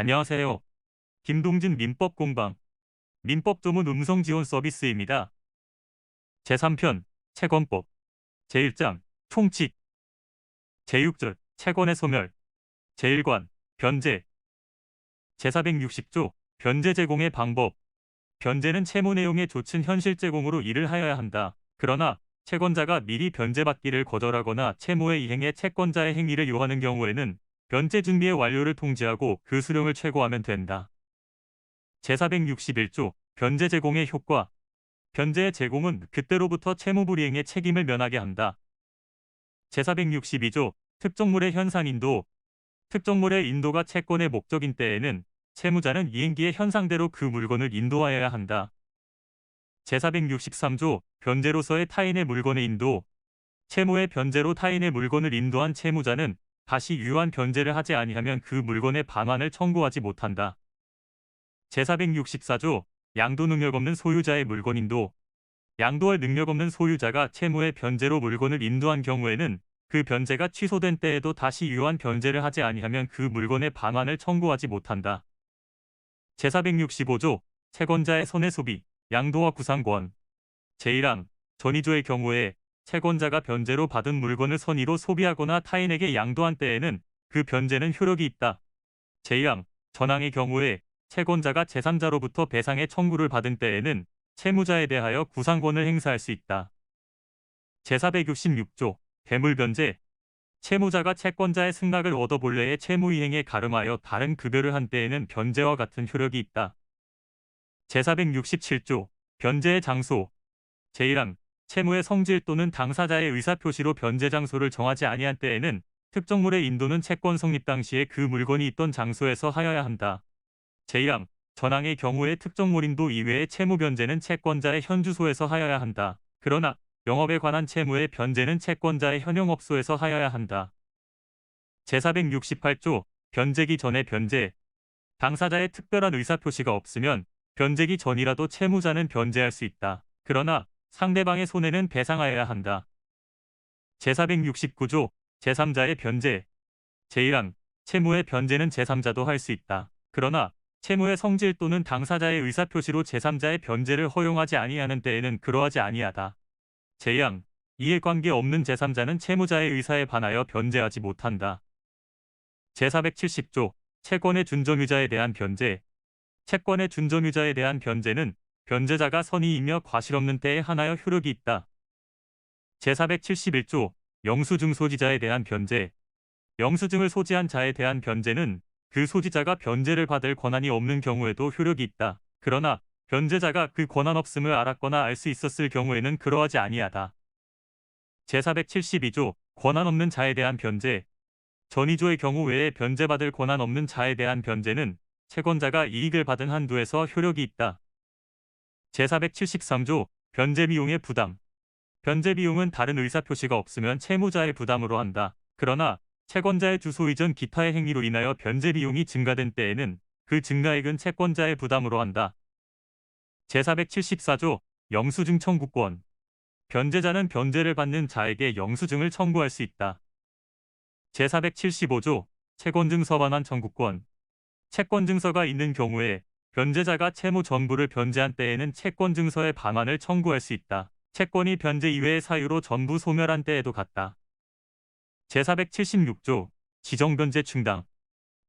안녕하세요. 김동진 민법 공방 민법 조문 음성 지원 서비스입니다. 제3편 채권법 제1장 총칙 제6절 채권의 소멸 제1관 변제 제460조 변제 제공의 방법 변제는 채무 내용의 조친 현실 제공으로 일을 하여야 한다. 그러나 채권자가 미리 변제받기를 거절하거나 채무의 이행에 채권자의 행위를 요하는 경우에는 변제 준비의 완료를 통지하고 그 수령을 최고하면 된다. 제461조 변제 제공의 효과 변제의 제공은 그때로부터 채무 불이행의 책임을 면하게 한다. 제462조 특정물의 현상 인도 특정물의 인도가 채권의 목적인 때에는 채무자는 이행기의 현상대로 그 물건을 인도하여야 한다. 제463조 변제로서의 타인의 물건의 인도 채무의 변제로 타인의 물건을 인도한 채무자는 다시 유한 변제를 하지 아니하면 그 물건의 반환을 청구하지 못한다. 제464조 양도 능력 없는 소유자의 물건 인도 양도할 능력 없는 소유자가 채무의 변제로 물건을 인도한 경우에는 그 변제가 취소된 때에도 다시 유한 변제를 하지 아니하면 그 물건의 반환을 청구하지 못한다. 제465조 채권자의 손해 소비 양도와 구상권 제1항 전이조의 경우에 채권자가 변제로 받은 물건을 선의로 소비하거나 타인에게 양도한 때에는 그 변제는 효력이 있다. 제2항 전항의 경우에 채권자가 제3자로부터 배상의 청구를 받은 때에는 채무자에 대하여 구상권을 행사할 수 있다. 제466조 대물변제 채무자가 채권자의 승낙을 얻어 본래의 채무이행에 가름하여 다른 급여를 한 때에는 변제와 같은 효력이 있다. 제467조 변제의 장소 제1항 채무의 성질 또는 당사자의 의사표시로 변제 장소를 정하지 아니한 때에는 특정물의 인도는 채권 성립 당시에 그 물건이 있던 장소에서 하여야 한다. 제1항 전항의 경우에 특정물 인도 이외의 채무 변제는 채권자의 현주소에서 하여야 한다. 그러나 영업에 관한 채무의 변제는 채권자의 현용업소에서 하여야 한다. 제468조 변제기 전의 변제 당사자의 특별한 의사표시가 없으면 변제기 전이라도 채무자는 변제할 수 있다. 그러나 상대방의 손해는 배상하여야 한다. 제469조 제3자의 변제 제1항 채무의 변제는 제3자도 할 수 있다. 그러나 채무의 성질 또는 당사자의 의사표시로 제3자의 변제를 허용하지 아니하는 때에는 그러하지 아니하다. 제2항 이해관계 없는 제3자는 채무자의 의사에 반하여 변제하지 못한다. 제470조 채권의 준점유자에 대한 변제 채권의 준점유자에 대한 변제는 변제자가 선의이며 과실 없는 때에 하나여 효력이 있다. 제471조 영수증 소지자에 대한 변제 영수증을 소지한 자에 대한 변제는 그 소지자가 변제를 받을 권한이 없는 경우에도 효력이 있다. 그러나 변제자가 그 권한 없음을 알았거나 알 수 있었을 경우에는 그러하지 아니하다. 제472조 권한 없는 자에 대한 변제 전이조의 경우 외에 변제받을 권한 없는 자에 대한 변제는 채권자가 이익을 받은 한도에서 효력이 있다. 제473조 변제 비용의 부담 변제 비용은 다른 의사표시가 없으면 채무자의 부담으로 한다. 그러나 채권자의 주소 이전 기타의 행위로 인하여 변제 비용이 증가된 때에는 그 증가액은 채권자의 부담으로 한다. 제474조 영수증 청구권 변제자는 변제를 받는 자에게 영수증을 청구할 수 있다. 제475조 채권증서 반환 청구권 채권증서가 있는 경우에 변제자가 채무 전부를 변제한 때에는 채권 증서의 반환을 청구할 수 있다. 채권이 변제 이외의 사유로 전부 소멸한 때에도 같다. 제476조 지정변제 충당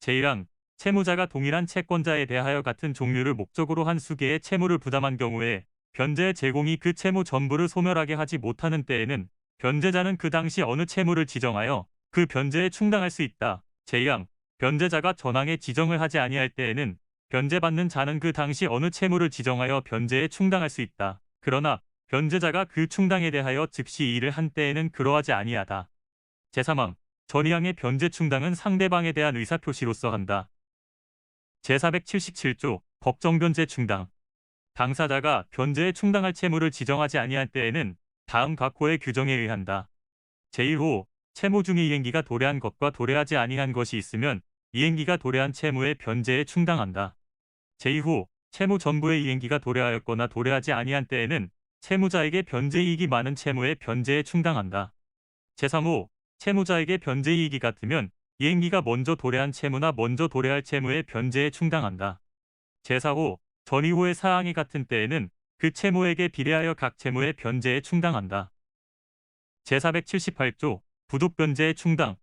제1항 채무자가 동일한 채권자에 대하여 같은 종류를 목적으로 한 수개의 채무를 부담한 경우에 변제의 제공이 그 채무 전부를 소멸하게 하지 못하는 때에는 변제자는 그 당시 어느 채무를 지정하여 그 변제에 충당할 수 있다. 제2항 변제자가 전항에 지정을 하지 아니할 때에는 변제받는 자는 그 당시 어느 채무를 지정하여 변제에 충당할 수 있다. 그러나 변제자가 그 충당에 대하여 즉시 일을 한 때에는 그러하지 아니하다. 제3항 전이항의 변제 충당은 상대방에 대한 의사표시로서 한다. 제477조 법정변제 충당 당사자가 변제에 충당할 채무를 지정하지 아니할 때에는 다음 각호의 규정에 의한다. 제1호 채무 중의 이행기가 도래한 것과 도래하지 아니한 것이 있으면 이행기가 도래한 채무의 변제에 충당한다. 제2호 채무 전부의 이행기가 도래하였거나 도래하지 아니한 때에는 채무자에게 변제이익이 많은 채무의 변제에 충당한다. 제3호 채무자에게 변제이익이 같으면 이행기가 먼저 도래한 채무나 먼저 도래할 채무의 변제에 충당한다. 제4호 전이호의 사항이 같은 때에는 그 채무에게 비례하여 각 채무의 변제에 충당한다. 제478조 부독 변제에 충당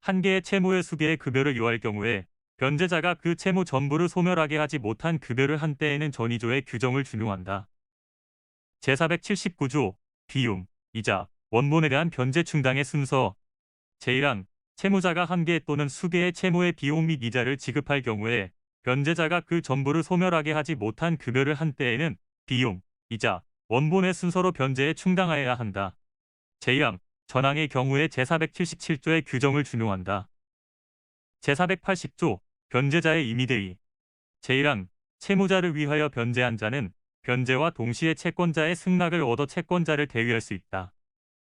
한 개의 채무의 수개의 급여를 요할 경우에 변제자가 그 채무 전부를 소멸하게 하지 못한 급여를 한 때에는 전이조의 규정을 준용한다. 제479조 비용, 이자, 원본에 대한 변제 충당의 순서 제1항 채무자가 한 개 또는 수개의 채무의 비용 및 이자를 지급할 경우에 변제자가 그 전부를 소멸하게 하지 못한 급여를 한 때에는 비용, 이자, 원본의 순서로 변제에 충당하여야 한다. 제2항 전항의 경우에 제477조의 규정을 준용한다. 제480조 변제자의 임의대의 제1항 채무자를 위하여 변제한 자는 변제와 동시에 채권자의 승낙을 얻어 채권자를 대위할 수 있다.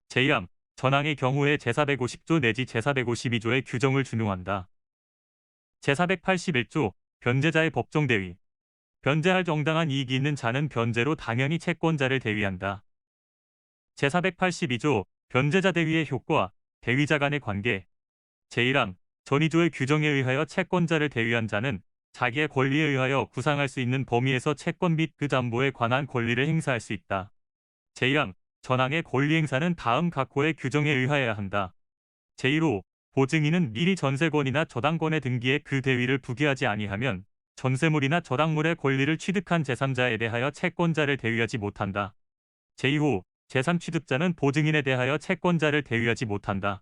제2항 전항의 경우에 제450조 내지 제452조의 규정을 준용한다. 제481조 변제자의 법정 대위 변제할 정당한 이익이 있는 자는 변제로 당연히 채권자를 대위한다. 제482조 변제자 대위의 효과 대위자 간의 관계 제1항 전이조의 규정에 의하여 채권자를 대위한 자는 자기의 권리에 의하여 구상할 수 있는 범위에서 채권 및 그 담보에 관한 권리를 행사할 수 있다. 제2항 전항의 권리 행사는 다음 각호의 규정에 의하여야 한다. 제1호 보증인은 미리 전세권이나 저당권의 등기에 그 대위를 부기하지 아니하면 전세물이나 저당물의 권리를 취득한 제3자에 대하여 채권자를 대위하지 못한다. 제2호 제3취득자는 보증인에 대하여 채권자를 대위하지 못한다.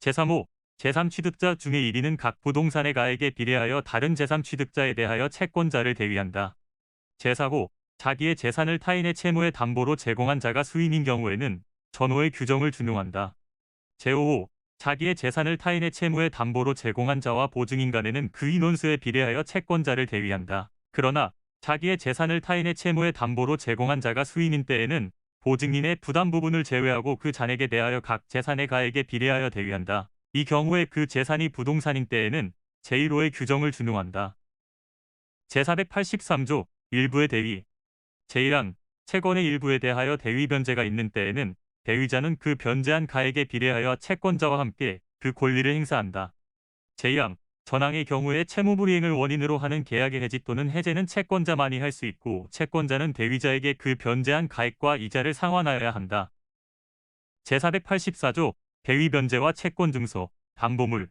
제3호 제3취득자 중에 1위는 각 부동산의 가액에 비례하여 다른 제3취득자에 대하여 채권자를 대위한다. 제4호 자기의 재산을 타인의 채무의 담보로 제공한 자가 수인인 경우에는 전호의 규정을 준용한다. 제5호 자기의 재산을 타인의 채무의 담보로 제공한 자와 보증인 간에는 그 인원수에 비례하여 채권자를 대위한다. 그러나 자기의 재산을 타인의 채무의 담보로 제공한 자가 수인인 때에는 보증인의 부담 부분을 제외하고 그 잔액에 대하여 각 재산의 가액에 비례하여 대위한다. 이 경우에 그 재산이 부동산인 때에는 제1호의 규정을 준용한다. 제483조 일부의 대위 제1항 채권의 일부에 대하여 대위 변제가 있는 때에는 대위자는 그 변제한 가액에 비례하여 채권자와 함께 그 권리를 행사한다. 제2항 전항의 경우에 채무불이행을 원인으로 하는 계약의 해지 또는 해제는 채권자만이 할 수 있고 채권자는 대위자에게 그 변제한 가액과 이자를 상환하여야 한다. 제484조 대위 변제와 채권 증서, 담보물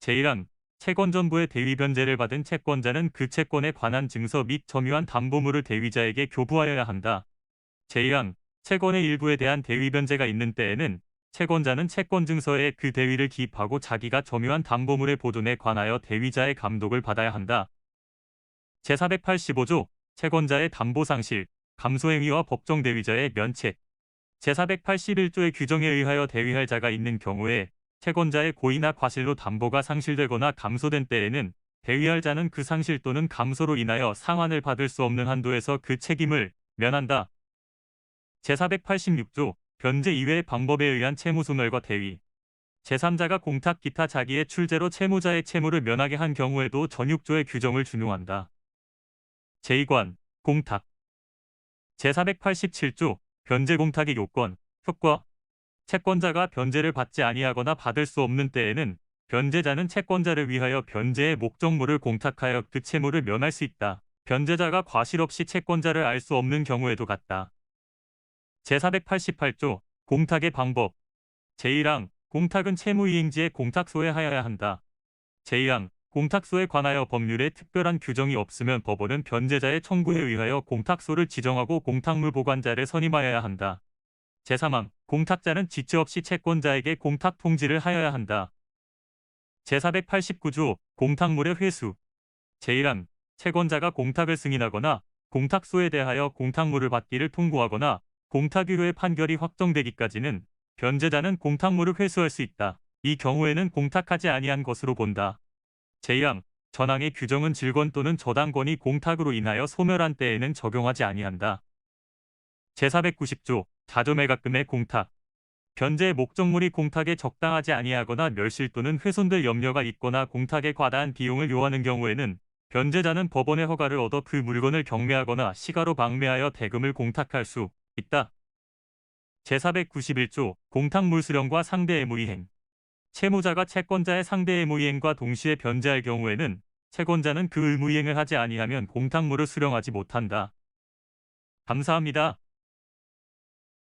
제1항 채권 전부의 대위 변제를 받은 채권자는 그 채권에 관한 증서 및 점유한 담보물을 대위자에게 교부하여야 한다. 제2항 채권의 일부에 대한 대위 변제가 있는 때에는 채권자는 채권 증서에 그 대위를 기입하고 자기가 점유한 담보물의 보존에 관하여 대위자의 감독을 받아야 한다. 제485조 채권자의 담보 상실, 감소행위와 법정 대위자의 면책 제481조의 규정에 의하여 대위할 자가 있는 경우에 채권자의 고의나 과실로 담보가 상실되거나 감소된 때에는 대위할 자는 그 상실 또는 감소로 인하여 상환을 받을 수 없는 한도에서 그 책임을 면한다. 제486조 변제 이외의 방법에 의한 채무소멸과 대위 제3자가 공탁 기타 자기의 출제로 채무자의 채무를 면하게 한 경우에도 전육조의 규정을 준용한다. 제2관 공탁 제487조 변제 공탁의 요건, 효과 채권자가 변제를 받지 아니하거나 받을 수 없는 때에는 변제자는 채권자를 위하여 변제의 목적물을 공탁하여 그 채무를 면할 수 있다. 변제자가 과실 없이 채권자를 알 수 없는 경우에도 같다. 제488조 공탁의 방법 제1항 공탁은 채무이행지에 공탁 소에 하여야 한다. 제2항 공탁소에 관하여 법률에 특별한 규정이 없으면 법원은 변제자의 청구에 의하여 공탁소를 지정하고 공탁물 보관자를 선임하여야 한다. 제3항 공탁자는 지체 없이 채권자에게 공탁 통지를 하여야 한다. 제489조 공탁물의 회수 제1항 채권자가 공탁을 승인하거나 공탁소에 대하여 공탁물을 받기를 통고하거나 공탁유효의 판결이 확정되기까지는 변제자는 공탁물을 회수할 수 있다. 이 경우에는 공탁하지 아니한 것으로 본다. 제2항 전항의 규정은 질권 또는 저당권이 공탁으로 인하여 소멸한 때에는 적용하지 아니한다. 제490조 자조매각금의 공탁 변제의 목적물이 공탁에 적당하지 아니하거나 멸실 또는 훼손될 염려가 있거나 공탁에 과다한 비용을 요하는 경우에는 변제자는 법원의 허가를 얻어 그 물건을 경매하거나 시가로 방매하여 대금을 공탁할 수 있다. 제491조 공탁물 수령과 상대 의무 이행 채무자가 채권자의 상대 의무이행과 동시에 변제할 경우에는 채권자는 그 의무이행을 하지 아니하면 공탁물을 수령하지 못한다. 감사합니다.